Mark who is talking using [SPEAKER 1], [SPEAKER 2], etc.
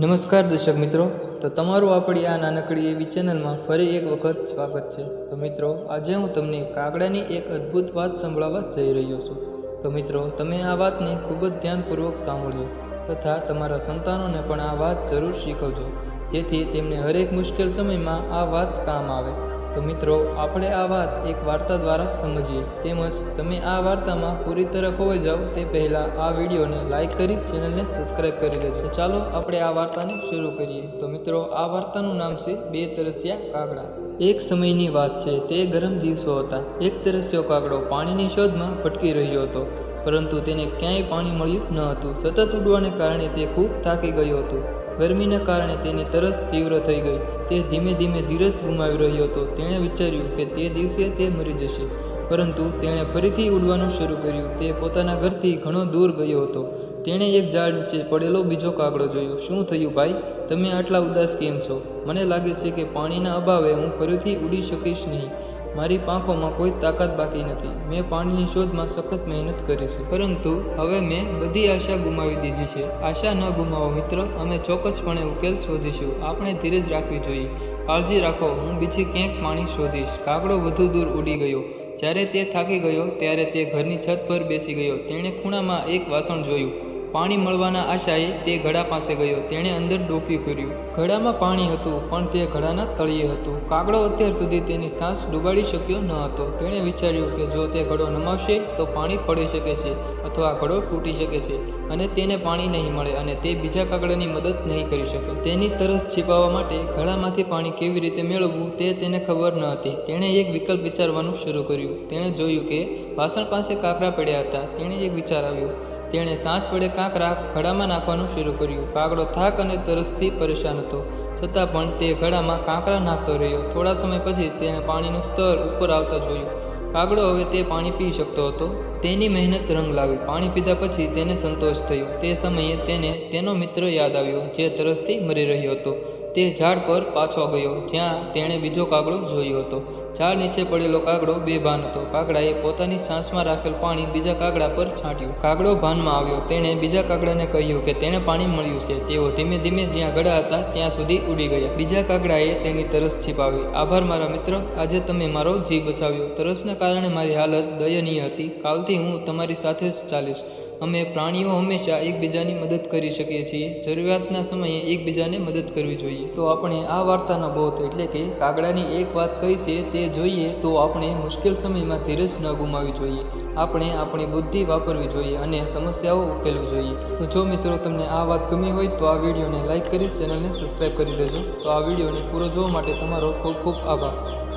[SPEAKER 1] નમસ્કાર દર્શક મિત્રો. તો તમારું આપણી આ નાનકડી એવી ચેનલમાં ફરી એક વખત સ્વાગત છે. તો મિત્રો, આજે હું તમને કાગડાની એક અદ્ભુત વાત સંભળાવવા જઈ રહ્યો છું. તો મિત્રો, તમે આ વાતને ખૂબ જ ધ્યાનપૂર્વક સાંભળજો તથા તમારા સંતાનોને પણ આ વાત જરૂર શીખવજો. જેથી તેમને હરેક મુશ્કેલ સમયમાં આ વાત કામ આવે. તો મિત્રો, આપણે આ વાત એક વાર્તા દ્વારા સમજીએ. તેમજ તમે આ વાર્તામાં પૂરી તરફ હોય જાઓ તે પહેલાં આ વિડીયોને લાઇક કરી, ચેનલને સબસ્ક્રાઇબ કરી લેજો. તો ચાલો આપણે આ વાર્તાને શરૂ કરીએ. તો મિત્રો, આ વાર્તાનું નામ છે બે તરસિયા કાગડા. એક સમયની વાત છે, તે ગરમ દિવસો હતા. એક તરસ્યો કાગડો પાણીની શોધમાં ભટકી રહ્યો હતો. પરંતુ તેને ક્યાંય પાણી મળ્યું ન હતું. સતત ઉડવાને કારણે તે ખૂબ થાકી ગયો હતો. ગરમીના કારણે તેની તરસ તીવ્ર થઈ ગઈ. તે ધીમે ધીમે ધીરજ ગુમાવી રહ્યો હતો. તેણે વિચાર્યું કે તે દિવસે તે મરી જશે. પરંતુ તેણે ફરીથી ઉડવાનું શરૂ કર્યું. તે પોતાના ઘરથી ઘણો દૂર ગયો હતો. તેણે એક ઝાડ નીચે પડેલો બીજો કાગડો જોયો. શું થયું ભાઈ? તમે આટલા ઉદાસ કેમ છો? મને લાગે છે કે પાણીના અભાવે હું ફરીથી ઉડી શકીશ નહીં. મારી પાંખોમાં કોઈ તાકાત બાકી નથી. મેં પાણીની શોધમાં સખત મહેનત કરી છે. પરંતુ હવે મેં બધી આશા ગુમાવી દીધી છે. આશા ન ગુમાવો મિત્ર, અમે ચોક્કસપણે ઉકેલ શોધીશું. આપણે ધીરજ રાખવી જોઈએ. કાળજી રાખો, હું બીજી ક્યાંક પાણી શોધીશ. કાગડો વધુ દૂર ઉડી ગયો. જ્યારે તે થાકી ગયો, ત્યારે તે ઘરની છત પર બેસી ગયો. તેણે ખૂણામાં એક વાસણ જોયું. પાણી મળવાના આશાએ તે ઘડા પાસે ગયો. તેણે અંદર ડોક્યું કર્યું. ઘડામાં પાણી હતું, પણ તે ઘડાના તળિયે હતું. કાગડો અત્યાર સુધી તેની છાંસ ડૂબાડી શક્યો ન હતો. તેણે વિચાર્યું કે જો તે ઘડો નમાવશે, તો પાણી પડી શકે છે અથવા ઘડો તૂટી શકે છે અને તેને પાણી નહીં મળે અને તે બીજા કાગડાની મદદ નહીં કરી શકે. તેની તરસ છીપાવવા માટે ઘડામાંથી પાણી કેવી રીતે મેળવવું તે તેને ખબર ન હતી. તેણે એક વિકલ્પ વિચારવાનું શરૂ કર્યું. તેણે જોયું કે વાસણ પાસે કાકરા પડ્યા હતા. તેણે એક વિચાર આવ્યો. તેણે સાંચ વડે કાંકરા ઘડામાં નાખવાનું શરૂ કર્યું. કાગડો થાક અને તરસથી પરેશાન હતો. છતાં પણ તે ઘડામાં કાંકરા નાખતો રહ્યો. થોડા સમય પછી તેણે પાણીનું સ્તર ઉપર આવતા જોયું. કાગડો હવે તે પાણી પી શકતો હતો. તેની મહેનત રંગ લાવી. પાણી પીધા પછી તેને સંતોષ થયો. તે સમયે તેને, તેનો મિત્ર યાદ આવ્યો, જે તરસથી મરી રહ્યો હતો. તે ઝાડ પર પાછો ગયો, જ્યાં તેણે બીજો કાગડો જોયો હતો. ઝાડ નીચે પડેલો કાગડો બેભાન હતો. કાગડાએ પોતાની સાંસમાં રાખેલ પાણી બીજા કાગડા પર છાંટ્યું. કાગડો ભાનમાં આવ્યો. તેણે બીજા કાગડાને કહ્યું કે તેને પાણી મળ્યું છે. તેઓ ધીમે ધીમે જ્યાં ગળા હતા, ત્યાં સુધી ઉડી ગયા. બીજા કાગડાએ તેની તરસ છીપાવી. આભાર મારા મિત્ર, આજે તમે મારો જીવ બચાવ્યો. તરસના કારણે મારી હાલત દયનીય હતી. કાલથી હું તમારી સાથે જ ચાલીશ. અમે પ્રાણીઓ હંમેશા એકબીજાની મદદ કરી શકીએ છીએ. જરૂરિયાતના સમયે એકબીજાને મદદ કરવી જોઈએ. તો આપણે આ વાર્તાનો બોધ એટલે કે કાગડાની એક વાત કઈ છે તે જોઈએ તો આપણે મુશ્કેલ સમયમાં ધીરજ ન ગુમાવવી જોઈએ. આપણે આપણી બુદ્ધિ વાપરવી જોઈએ અને સમસ્યાઓ ઉકેલવી જોઈએ. તો જો મિત્રો તમને આ વાત ગમી હોય તો આ વિડીયોને લાઇક કરી ચેનલને સબસ્ક્રાઈબ કરી દેજો. તો આ વિડીયોને પૂરો જોવા માટે તમારો ખૂબ ખૂબ આભાર.